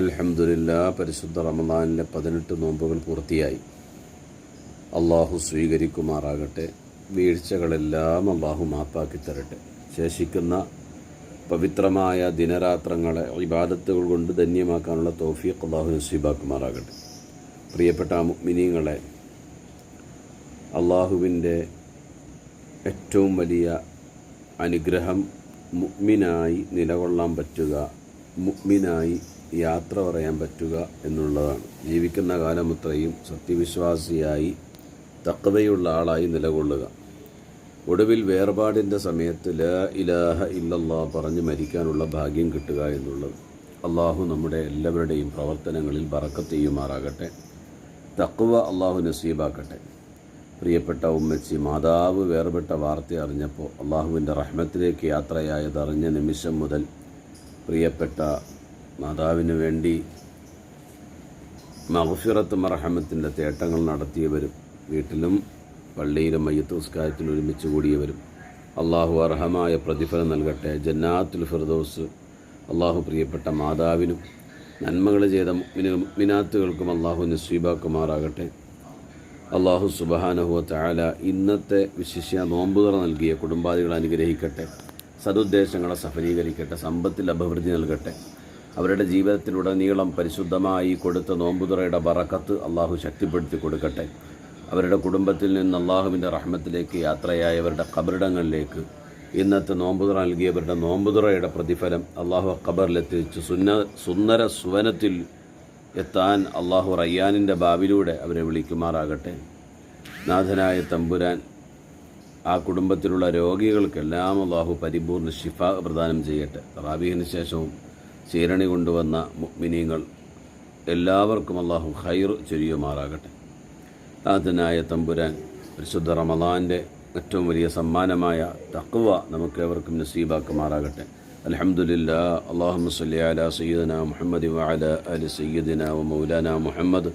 അൽഹംദുലില്ലാ പരിശുദ്ധ റമദാനിലെ പതിനെട്ട് നോമ്പുകൾ പൂർത്തിയായി. അള്ളാഹു സ്വീകരിക്കുമാറാകട്ടെ. വീഴ്ചകളെല്ലാം അള്ളാഹു മാപ്പാക്കി തരട്ടെ. ശേഷിക്കുന്ന പവിത്രമായ ദിനരാത്രങ്ങളെ ഇബാദത്തുകൾ കൊണ്ട് ധന്യമാക്കാനുള്ള തോഫീഖ് അള്ളാഹു നസീബാക്കുമാറാകട്ടെ. പ്രിയപ്പെട്ട മിനിങ്ങളെ അള്ളാഹുവിന്റെ ഏറ്റവും വലിയ അനുഗ്രഹം മുഗ്മിനായി നിലകൊള്ളാൻ പറ്റുക മുഅ്മിനായി യാത്ര പറയാൻ പറ്റുക എന്നുള്ളതാണ്. ജീവിക്കുന്ന കാലമത്രയും സത്യവിശ്വാസിയായി തക്കവയുള്ള ആളായി നിലകൊള്ളുക. ഒടുവിൽ വേർപാടിന്റെ സമയത്ത് ല ഇലാഹ ഇല്ലല്ലാ പറഞ്ഞ് മരിക്കാനുള്ള ഭാഗ്യം കിട്ടുക എന്നുള്ളത്. അള്ളാഹു നമ്മുടെ എല്ലാവരുടെയും പ്രവർത്തനങ്ങളിൽ ബറക്കത്ത് ചെയ്യുമാറാകട്ടെ. തക്കുവ അള്ളാഹു നസീബാക്കട്ടെ. പ്രിയപ്പെട്ട ഉമ്മച്ചി മാതാവ് വേർപെട്ട വാർത്ത അറിഞ്ഞപ്പോൾ അള്ളാഹുവിന്റെ റഹ്മത്തിലേക്ക് യാത്രയായതറിഞ്ഞ നിമിഷം മുതൽ പ്രിയപ്പെട്ട മാതാവിന് വേണ്ടി മഹഫിറത്ത് മറഹമത്തിന്റെ തേട്ടങ്ങൾ നടത്തിയവരും വീട്ടിലും പള്ളിയിലും മയ്യത്ത് ഉസ്കാരത്തിൽ ഒരുമിച്ച് കൂടിയവരും അള്ളാഹു അർഹമായ പ്രതിഫലം നൽകട്ടെ. ജന്നാത്തുൽ ഫിർദോസ് അള്ളാഹു പ്രിയപ്പെട്ട മാതാവിനും നന്മകൾ ചെയ്ത മിനാത്തുകൾക്കും അള്ളാഹു നിസ്വീബാക്കുമാറാകട്ടെ അള്ളാഹു സുബഹാനഹുവ താല ഇന്നത്തെ വിശിഷ്യ നോമ്പുതറ നൽകിയ കുടുംബാദികളെ അനുഗ്രഹിക്കട്ടെ. സതുദ്ദേശങ്ങളെ സഫലീകരിക്കട്ടെ. സമ്പത്തിൽ അഭിവൃദ്ധി നൽകട്ടെ. അവരുടെ ജീവിതത്തിലുടനീളം പരിശുദ്ധമായി കൊടുത്ത നോമ്പുതുറയുടെ ബറക്കത്ത് അള്ളാഹു ശക്തിപ്പെടുത്തി കൊടുക്കട്ടെ. അവരുടെ കുടുംബത്തിൽ നിന്ന് അള്ളാഹുവിന്റെ റഹ്മത്തിലേക്ക് യാത്രയായവരുടെ കബറിടങ്ങളിലേക്ക് ഇന്നത്തെ നോമ്പുതുറ നൽകിയവരുടെ നോമ്പുതുറയുടെ പ്രതിഫലം അള്ളാഹു ഖബറിലെത്തിച്ച് സുന്ന സുന്ദര സുവനത്തിൽ എത്താൻ അള്ളാഹു റയ്യാനിന്റെ ബാവിലൂടെ അവരെ വിളിക്കുമാറാകട്ടെ. നാഥനായ തമ്പുരാൻ ആ കുടുംബത്തിലുള്ള രോഗികൾക്കെല്ലാം അള്ളാഹു പരിപൂർണ ശിഫ പ്രദാനം ചെയ്യട്ടെ. റാബീഹിന് ശേഷവും ചീരണി കൊണ്ടുവന്ന മിനിങ്ങൾ എല്ലാവർക്കും അള്ളാഹു ഹൈർ ചൊരിയുമാറാകട്ടെ. നാഥനായ തമ്പുരാൻ പരിശുദ്ധ റമദാന്റെ ഏറ്റവും വലിയ സമ്മാനമായ തക്വ നമുക്കേവർക്കും നസീബാക്കുമാറാകട്ടെ. അലഹമുല്ല അള്ളാഹു സല്ലി അല സയ്യിദന മുഹമ്മദ് വാല അലി സയ്യിദിന മൗലാന മുഹമ്മദ്.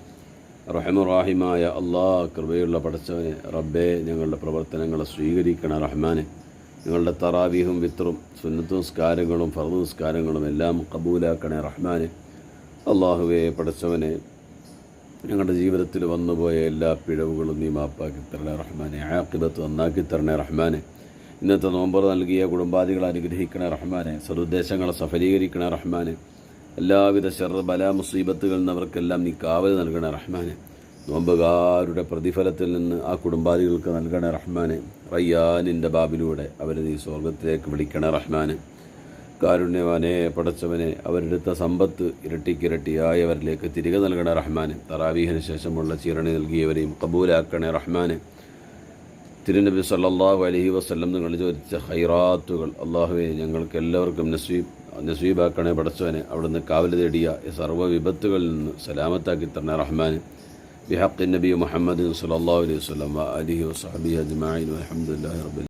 റഹമുറാഹിമായ അള്ളാഹ് കൃപയുള്ള പടച്ചവനെ റബ്ബെ ഞങ്ങളുടെ പ്രവർത്തനങ്ങളെ സ്വീകരിക്കണ റഹ്മാനെ. ഞങ്ങളുടെ തറാവീഹും വിത്രും സുന്നത്തും സ്കാരങ്ങളും ഫർദ് സ്കാരങ്ങളും എല്ലാം കബൂലാക്കണേ റഹ്മാനെ. അള്ളാഹുവെ പഠിച്ചവനെ ഞങ്ങളുടെ ജീവിതത്തിൽ വന്നുപോയ എല്ലാ പിഴവുകളും നീ മാപ്പാക്കി തരണേ റഹ്മാനെ. ആക്കിബത്ത് നന്നാക്കി തരണേ റഹ്മാനെ. ഇന്നത്തെ നോമ്പർ നൽകിയ കുടുംബാദികളെ അനുഗ്രഹിക്കണേ റഹ്മാനെ. സദുദ്ദേശങ്ങളെ സഫലീകരിക്കണേ റഹ്മാനെ. എല്ലാവിധ ശർറ ബല മുസീബത്തുകളിൽ നിന്ന് അവർക്കെല്ലാം നീ കാവൽ നൽകണേ റഹ്മാനെ. നോമ്പുകാരുടെ പ്രതിഫലത്തിൽ നിന്ന് ആ കുടുംബാദികൾക്ക് നൽകണേ റഹ്മാനെ. റയ്യാനിന്റെ ബാബിലൂടെ അവരെ ഈ സ്വർഗത്തിലേക്ക് വിളിക്കണേ റഹ്മാന്. കാരുണ്യവാനെ പടച്ചവനെ അവരെടുത്ത സമ്പത്ത് ഇരട്ടിക്കിരട്ടിയായവരിലേക്ക് തിരികെ നൽകണേ റഹ്മാന്. തറാവീഹിന് ശേഷമുള്ള ചീരണി നൽകിയവരെയും കബൂലാക്കണേ റഹ്മാന്. തിരുനബി സല്ലാഹു അലഹി വസ്ല്ലം നിങ്ങൾ ചോദിച്ച ഹൈറാത്തുകൾ അള്ളാഹുവെ ഞങ്ങൾക്ക് എല്ലാവർക്കും നസീബ് നസീബാക്കണേ പടച്ചവനെ. അവിടുന്ന് കാവൽ തേടിയ സർവ വിപത്തുകളിൽ നിന്ന് സലാമത്താക്കി തരണേ റഹ്മാൻ ബിഹഖ് നബി മുഹമ്മദ് സല്ലാ അലൈഹി വസ്ലം അലിഹി വസ്ഹബി അജ്മാൻ അലഹമുല്ലാ റബ്ബിൽ